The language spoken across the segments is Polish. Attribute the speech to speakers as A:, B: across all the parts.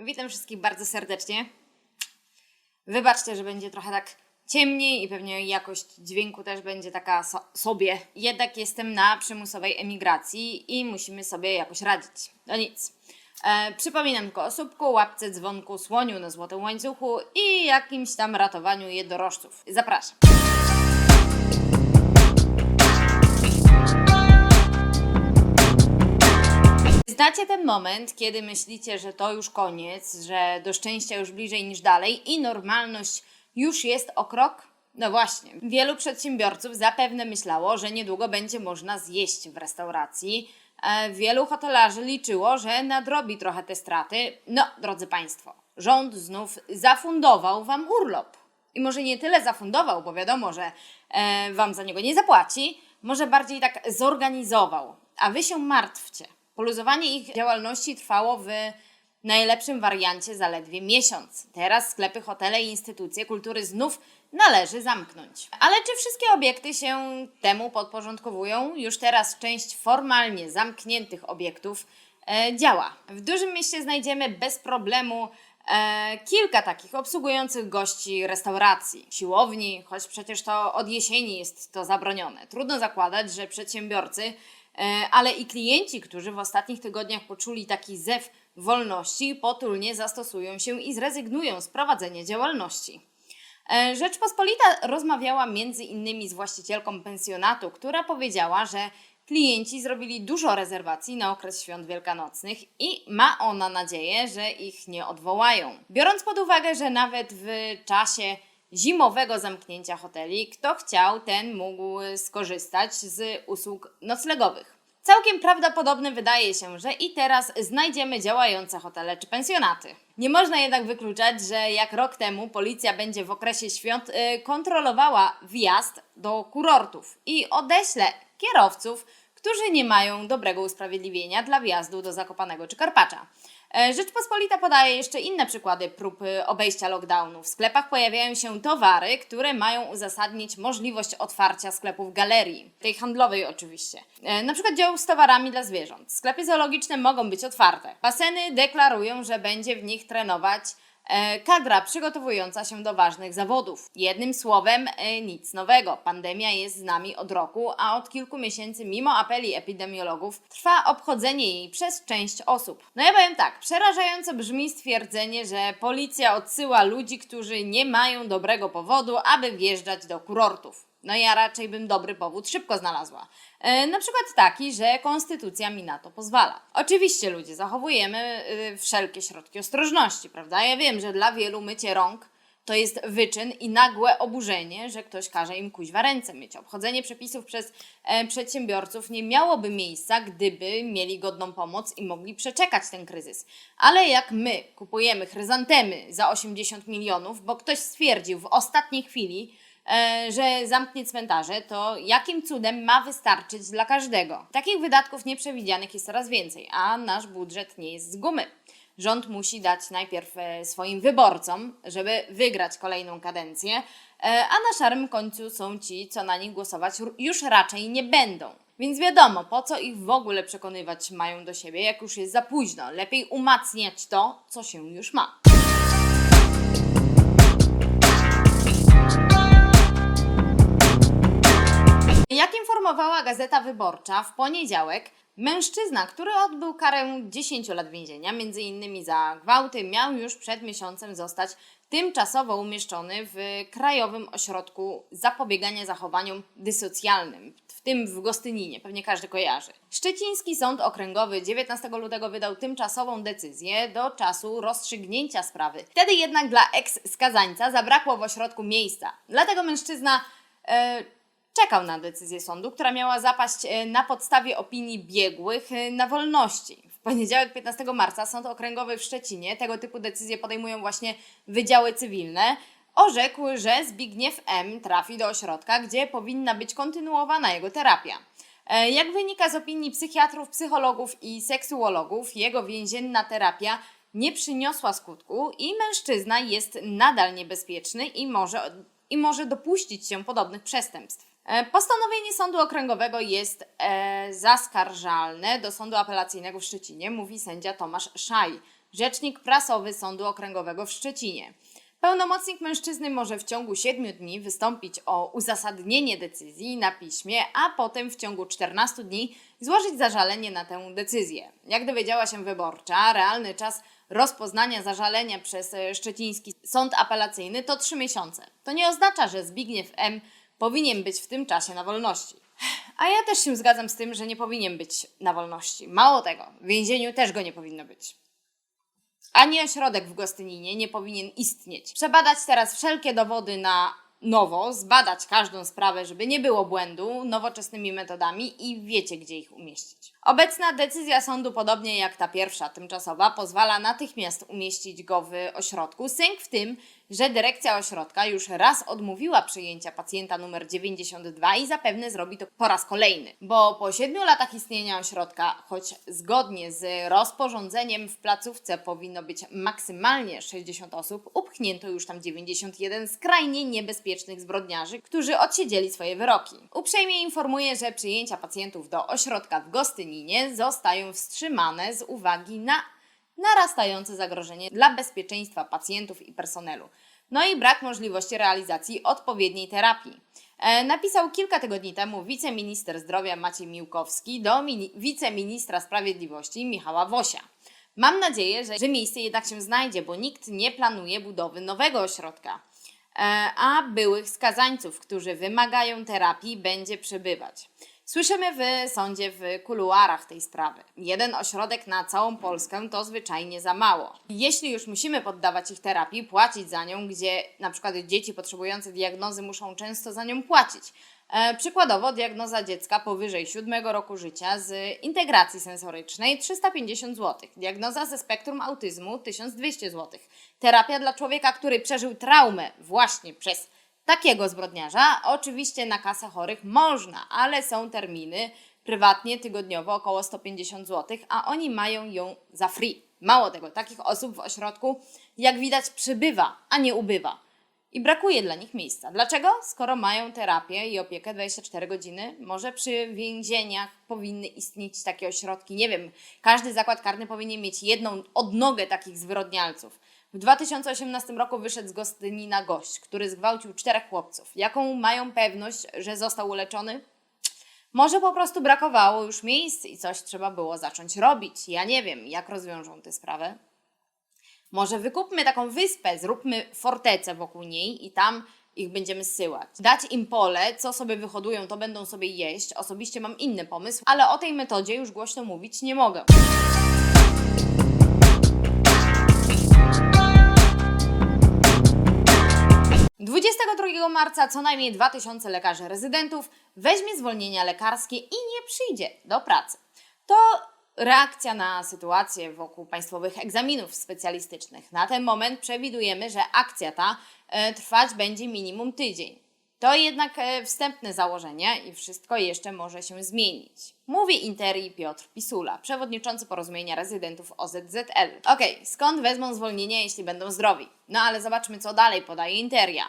A: Witam wszystkich bardzo serdecznie. Wybaczcie, że będzie trochę tak ciemniej i pewnie jakość dźwięku też będzie taka so sobie. Jednak jestem na przymusowej emigracji i musimy sobie jakoś radzić. No nic. E, przypominam tylko o słupku, łapce, dzwonku, słoniu na złotym łańcuchu i jakimś tam ratowaniu jednorożców. Zapraszam. Znacie ten moment, kiedy myślicie, że to już koniec, że do szczęścia już bliżej niż dalej i normalność już jest o krok? No właśnie, wielu przedsiębiorców zapewne myślało, że niedługo będzie można zjeść w restauracji. E, Wielu hotelarzy liczyło, że nadrobi trochę te straty. No, drodzy Państwo, rząd znów zafundował Wam urlop. I może nie tyle zafundował, bo wiadomo, że e, Wam za niego nie zapłaci, może bardziej tak zorganizował. A Wy się martwcie. Poluzowanie ich działalności trwało w najlepszym wariancie zaledwie miesiąc. Teraz sklepy, hotele i instytucje kultury znów należy zamknąć. Ale czy wszystkie obiekty się temu podporządkowują? Już teraz część formalnie zamkniętych obiektów e, działa. W dużym mieście znajdziemy bez problemu e, kilka takich obsługujących gości restauracji, siłowni, choć przecież to od jesieni jest to zabronione. Trudno zakładać, że przedsiębiorcy ale i klienci, którzy w ostatnich tygodniach poczuli taki zew wolności, potulnie zastosują się i zrezygnują z prowadzenia działalności. E, Rzeczpospolita rozmawiała między innymi z właścicielką pensjonatu, która powiedziała, że klienci zrobili dużo rezerwacji na okres świąt wielkanocnych i ma ona nadzieję, że ich nie odwołają. Biorąc pod uwagę, że nawet w czasie zimowego zamknięcia hoteli, kto chciał, ten mógł skorzystać z usług noclegowych. Całkiem prawdopodobne wydaje się, że i teraz znajdziemy działające hotele czy pensjonaty. Nie można jednak wykluczać, że jak rok temu policja będzie w okresie świąt y, kontrolowała wjazd do kurortów i odeśle kierowców, którzy nie mają dobrego usprawiedliwienia dla wjazdu do Zakopanego czy Karpacza. E, Rzeczpospolita podaje jeszcze inne przykłady prób y, obejścia lockdownu. W sklepach pojawiają się towary, które mają uzasadnić możliwość otwarcia sklepów galerii, tej handlowej oczywiście. E, Na przykład dział z towarami dla zwierząt. Sklepy zoologiczne mogą być otwarte. Baseny deklarują, że będzie w nich trenować e, kadra przygotowująca się do ważnych zawodów. Jednym słowem, e, nic nowego. Pandemia jest z nami od roku, a od kilku miesięcy, mimo apeli epidemiologów, trwa obchodzenie jej przez część osób. No ja powiem tak, przerażająco brzmi stwierdzenie, że policja odsyła ludzi, którzy nie mają dobrego powodu, aby wjeżdżać do kurortów. No ja raczej bym dobry powód szybko znalazła. E, na przykład taki, że konstytucja mi na to pozwala. Oczywiście ludzie, zachowujemy e, wszelkie środki ostrożności, prawda? Ja wiem, że dla wielu mycie rąk to jest wyczyn i nagłe oburzenie, że ktoś każe im kuźwa ręce myć. Obchodzenie przepisów przez e, przedsiębiorców nie miałoby miejsca, gdyby mieli godną pomoc i mogli przeczekać ten kryzys. Ale jak my kupujemy chryzantemy za 80 milionów, bo ktoś stwierdził w ostatniej chwili, że zamknie cmentarze, to jakim cudem ma wystarczyć dla każdego? Takich wydatków nieprzewidzianych jest coraz więcej, a nasz budżet nie jest z gumy. Rząd musi dać najpierw e, swoim wyborcom, żeby wygrać kolejną kadencję, e, a na szarym końcu są ci, co na nich głosować już raczej nie będą. Więc wiadomo, po co ich w ogóle przekonywać mają do siebie, jak już jest za późno. Lepiej umacniać to, co się już ma. Jak informowała Gazeta Wyborcza w poniedziałek, mężczyzna, który odbył karę 10 lat więzienia, między innymi za gwałty, miał już przed miesiącem zostać tymczasowo umieszczony w Krajowym Ośrodku Zapobiegania Zachowaniom Dysocjalnym, w tym w Gostyninie, pewnie każdy kojarzy. Szczeciński Sąd Okręgowy 19 lutego wydał tymczasową decyzję do czasu rozstrzygnięcia sprawy. Wtedy jednak dla eks-skazańca zabrakło w ośrodku miejsca. Dlatego mężczyzna e, czekał na decyzję sądu, która miała zapaść e, na podstawie opinii biegłych e, na wolności. W poniedziałek 15 marca Sąd Okręgowy w Szczecinie, tego typu decyzje podejmują właśnie wydziały cywilne, orzekł, że Zbigniew M. trafi do ośrodka, gdzie powinna być kontynuowana jego terapia. E, Jak wynika z opinii psychiatrów, psychologów i seksuologów, jego więzienna terapia nie przyniosła skutku i mężczyzna jest nadal niebezpieczny i może, i może dopuścić się podobnych przestępstw. E, Postanowienie Sądu Okręgowego jest e, zaskarżalne do Sądu Apelacyjnego w Szczecinie, mówi sędzia Tomasz Szaj. rzecznik prasowy Sądu Okręgowego w Szczecinie. Pełnomocnik mężczyzny może w ciągu 7 dni wystąpić o uzasadnienie decyzji na piśmie, a potem w ciągu 14 dni złożyć zażalenie na tę decyzję. Jak dowiedziała się wyborcza, realny czas rozpoznania zażalenia przez e, szczeciński sąd apelacyjny to 3 miesiące. To nie oznacza, że Zbigniew M. powinien być w tym czasie na wolności. A ja też się zgadzam z tym, że nie powinien być na wolności. Mało tego, w więzieniu też go nie powinno być. Ani ośrodek w Gostyninie nie powinien istnieć. Przebadać teraz wszelkie dowody na nowo, zbadać każdą sprawę, żeby nie było błędu, nowoczesnymi metodami i wiecie, gdzie ich umieścić. Obecna decyzja sądu, podobnie jak ta pierwsza, tymczasowa, pozwala natychmiast umieścić go w ośrodku. Sęk w tym, że dyrekcja ośrodka już raz odmówiła przyjęcia pacjenta numer 92 i zapewne zrobi to po raz kolejny. Bo po 7 latach istnienia ośrodka, choć zgodnie z rozporządzeniem w placówce powinno być maksymalnie 60 osób, upchnięto już tam 91 skrajnie niebezpiecznych zbrodniarzy, którzy odsiedzieli swoje wyroki. Uprzejmie informuję, że przyjęcia pacjentów do ośrodka w Gostyninie zostają wstrzymane z uwagi na narastające zagrożenie dla bezpieczeństwa pacjentów i personelu. No i brak możliwości realizacji odpowiedniej terapii. E, napisał kilka tygodni temu wiceminister zdrowia Maciej Miłkowski do mini- wiceministra sprawiedliwości Michała Wosia. Mam nadzieję, że, że miejsce jednak się znajdzie, bo nikt nie planuje budowy nowego ośrodka, e, a byłych skazańców, którzy wymagają terapii, będzie przybywać. Słyszymy w sądzie w kuluarach tej sprawy. Jeden ośrodek na całą Polskę to zwyczajnie za mało. Jeśli już musimy poddawać ich terapii, płacić za nią, gdzie na przykład dzieci potrzebujące diagnozy muszą często za nią płacić. E, przykładowo diagnoza dziecka powyżej 7 roku życia z integracji sensorycznej 350 zł. Diagnoza ze spektrum autyzmu 1200 zł. Terapia dla człowieka, który przeżył traumę właśnie przez takiego zbrodniarza. Oczywiście na kasę chorych można, ale są terminy prywatnie, tygodniowo około 150 zł, a oni mają ją za free. Mało tego, takich osób w ośrodku, jak widać, przybywa, a nie ubywa. I brakuje dla nich miejsca. Dlaczego? Skoro mają terapię i opiekę 24 godziny, może przy więzieniach powinny istnieć takie ośrodki. Nie wiem, każdy zakład karny powinien mieć jedną odnogę takich zwyrodnialców. W 2018 roku wyszedł z Gostynina gość, który zgwałcił czterech chłopców. Jaką mają pewność, że został uleczony? Może po prostu brakowało już miejsc i coś trzeba było zacząć robić. Ja nie wiem, jak rozwiążą tę sprawę. Może wykupmy taką wyspę, zróbmy fortecę wokół niej i tam ich będziemy zsyłać. Dać im pole, co sobie wyhodują, to będą sobie jeść. Osobiście mam inny pomysł, ale o tej metodzie już głośno mówić nie mogę. – 22 marca co najmniej 2000 lekarzy rezydentów weźmie zwolnienia lekarskie i nie przyjdzie do pracy. To reakcja na sytuację wokół państwowych egzaminów specjalistycznych. Na ten moment przewidujemy, że akcja ta e, trwać będzie minimum tydzień. To jednak e, wstępne założenie i wszystko jeszcze może się zmienić. Mówi Interi Piotr Pisula, przewodniczący porozumienia rezydentów OZZL. Okej, skąd wezmą zwolnienia, jeśli będą zdrowi? No ale zobaczmy, co dalej podaje Interia.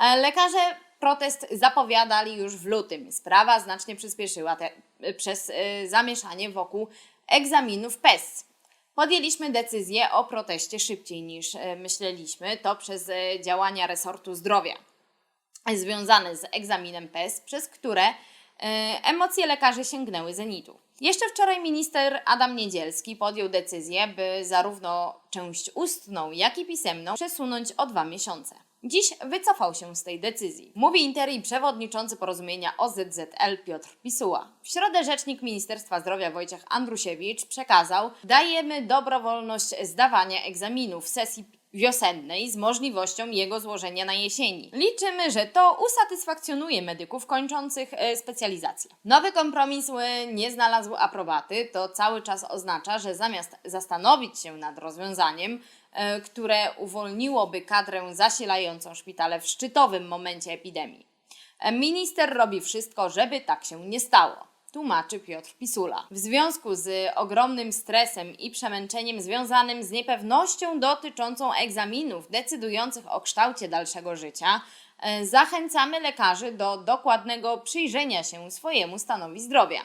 A: E, Lekarze protest zapowiadali już w lutym. Sprawa znacznie przyspieszyła te, przez e, zamieszanie wokół egzaminów PES. Podjęliśmy decyzję o proteście szybciej niż e, myśleliśmy. To przez e, działania resortu zdrowia związane z egzaminem PES, przez które e, emocje lekarzy sięgnęły zenitu. Jeszcze wczoraj minister Adam Niedzielski podjął decyzję, by zarówno część ustną, jak i pisemną przesunąć o dwa miesiące. Dziś wycofał się z tej decyzji. Mówi Inter i przewodniczący porozumienia OZZL Piotr Pisuła. W środę rzecznik Ministerstwa Zdrowia Wojciech Andrusiewicz przekazał, dajemy dobrowolność zdawania egzaminów w sesji wiosennej z możliwością jego złożenia na jesieni. Liczymy, że to usatysfakcjonuje medyków kończących e, specjalizację. Nowy kompromis e, nie znalazł aprobaty, to cały czas oznacza, że zamiast zastanowić się nad rozwiązaniem, e, które uwolniłoby kadrę zasilającą szpitale w szczytowym momencie epidemii, minister robi wszystko, żeby tak się nie stało tłumaczy Piotr Pisula. W związku z ogromnym stresem i przemęczeniem związanym z niepewnością dotyczącą egzaminów decydujących o kształcie dalszego życia, e, zachęcamy lekarzy do dokładnego przyjrzenia się swojemu stanowi zdrowia.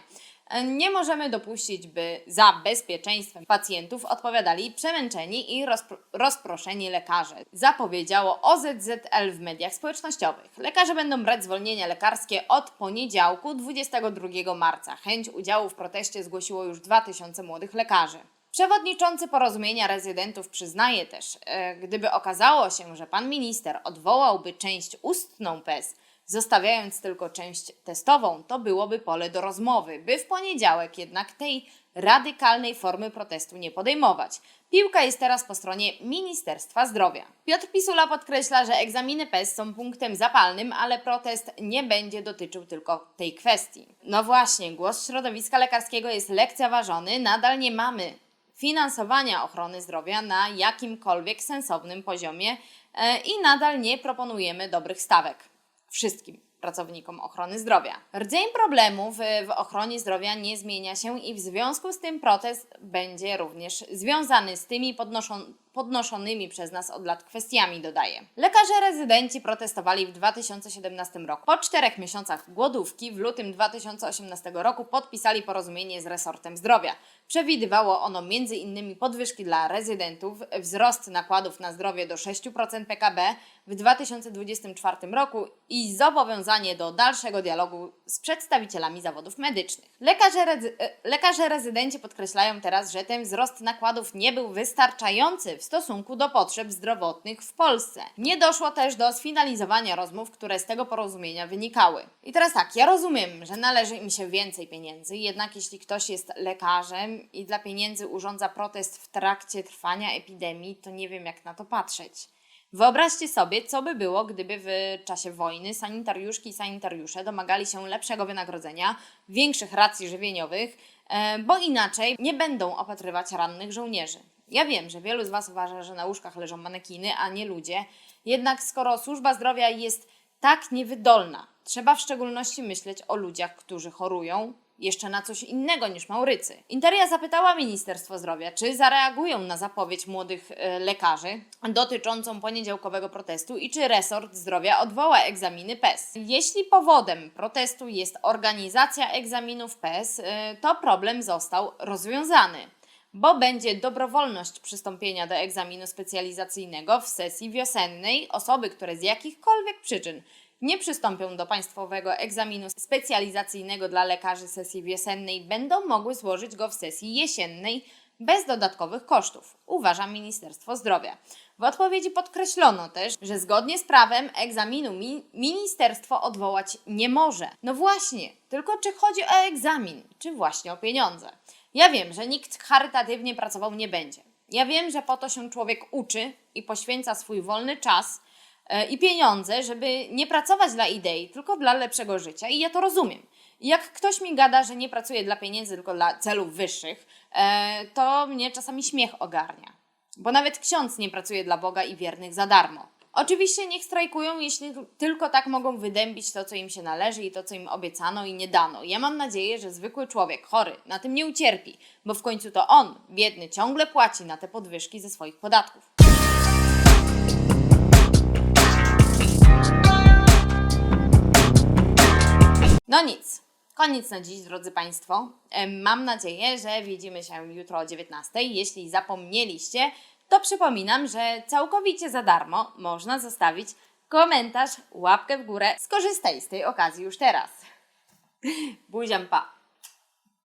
A: Nie możemy dopuścić, by za bezpieczeństwem pacjentów odpowiadali przemęczeni i rozpro- rozproszeni lekarze, zapowiedziało OZZL w mediach społecznościowych. Lekarze będą brać zwolnienia lekarskie od poniedziałku 22 marca. Chęć udziału w proteście zgłosiło już 2000 młodych lekarzy. Przewodniczący porozumienia rezydentów przyznaje też, e, gdyby okazało się, że pan minister odwołałby część ustną PES, zostawiając tylko część testową, to byłoby pole do rozmowy, by w poniedziałek jednak tej radykalnej formy protestu nie podejmować. Piłka jest teraz po stronie Ministerstwa Zdrowia. Piotr Pisula podkreśla, że egzaminy PES są punktem zapalnym, ale protest nie będzie dotyczył tylko tej kwestii. No właśnie, głos środowiska lekarskiego jest lekceważony, nadal nie mamy finansowania ochrony zdrowia na jakimkolwiek sensownym poziomie e, i nadal nie proponujemy dobrych stawek wszystkim pracownikom ochrony zdrowia. Rdzeń problemów w ochronie zdrowia nie zmienia się i w związku z tym protest będzie również związany z tymi podnoszon- podnoszonymi przez nas od lat kwestiami, dodaje. Lekarze rezydenci protestowali w 2017 roku. Po czterech miesiącach głodówki w lutym 2018 roku podpisali porozumienie z resortem zdrowia. Przewidywało ono m.in. podwyżki dla rezydentów, wzrost nakładów na zdrowie do 6% PKB w 2024 roku i zobowiązanie do dalszego dialogu z przedstawicielami zawodów medycznych. Lekarze, rezy- e, lekarze rezydenci podkreślają teraz, że ten wzrost nakładów nie był wystarczający w stosunku do potrzeb zdrowotnych w Polsce. Nie doszło też do sfinalizowania rozmów, które z tego porozumienia wynikały. I teraz tak, ja rozumiem, że należy im się więcej pieniędzy, jednak jeśli ktoś jest lekarzem i dla pieniędzy urządza protest w trakcie trwania epidemii, to nie wiem jak na to patrzeć. Wyobraźcie sobie, co by było, gdyby w czasie wojny sanitariuszki i sanitariusze domagali się lepszego wynagrodzenia, większych racji żywieniowych, e, bo inaczej nie będą opatrywać rannych żołnierzy. Ja wiem, że wielu z Was uważa, że na łóżkach leżą manekiny, a nie ludzie. Jednak skoro służba zdrowia jest tak niewydolna, trzeba w szczególności myśleć o ludziach, którzy chorują, jeszcze na coś innego niż Maurycy. Interia zapytała Ministerstwo Zdrowia, czy zareagują na zapowiedź młodych e, lekarzy dotyczącą poniedziałkowego protestu i czy resort zdrowia odwoła egzaminy PES. Jeśli powodem protestu jest organizacja egzaminów PES, e, to problem został rozwiązany bo będzie dobrowolność przystąpienia do egzaminu specjalizacyjnego w sesji wiosennej. Osoby, które z jakichkolwiek przyczyn nie przystąpią do państwowego egzaminu specjalizacyjnego dla lekarzy sesji wiosennej, będą mogły złożyć go w sesji jesiennej bez dodatkowych kosztów, uważa Ministerstwo Zdrowia. W odpowiedzi podkreślono też, że zgodnie z prawem egzaminu mi- ministerstwo odwołać nie może. No właśnie, tylko czy chodzi o egzamin, czy właśnie o pieniądze? Ja wiem, że nikt charytatywnie pracował nie będzie. Ja wiem, że po to się człowiek uczy i poświęca swój wolny czas e, i pieniądze, żeby nie pracować dla idei, tylko dla lepszego życia. I ja to rozumiem. Jak ktoś mi gada, że nie pracuje dla pieniędzy, tylko dla celów wyższych, e, to mnie czasami śmiech ogarnia. Bo nawet ksiądz nie pracuje dla Boga i wiernych za darmo. Oczywiście niech strajkują, jeśli tylko tak mogą wydębić to, co im się należy i to, co im obiecano i nie dano. Ja mam nadzieję, że zwykły człowiek, chory, na tym nie ucierpi, bo w końcu to on, biedny, ciągle płaci na te podwyżki ze swoich podatków. No nic. Koniec na dziś, drodzy Państwo. Mam nadzieję, że widzimy się jutro o 19. Jeśli zapomnieliście, to przypominam, że całkowicie za darmo można zostawić komentarz, łapkę w górę. Skorzystaj z tej okazji już teraz. Buziam pa!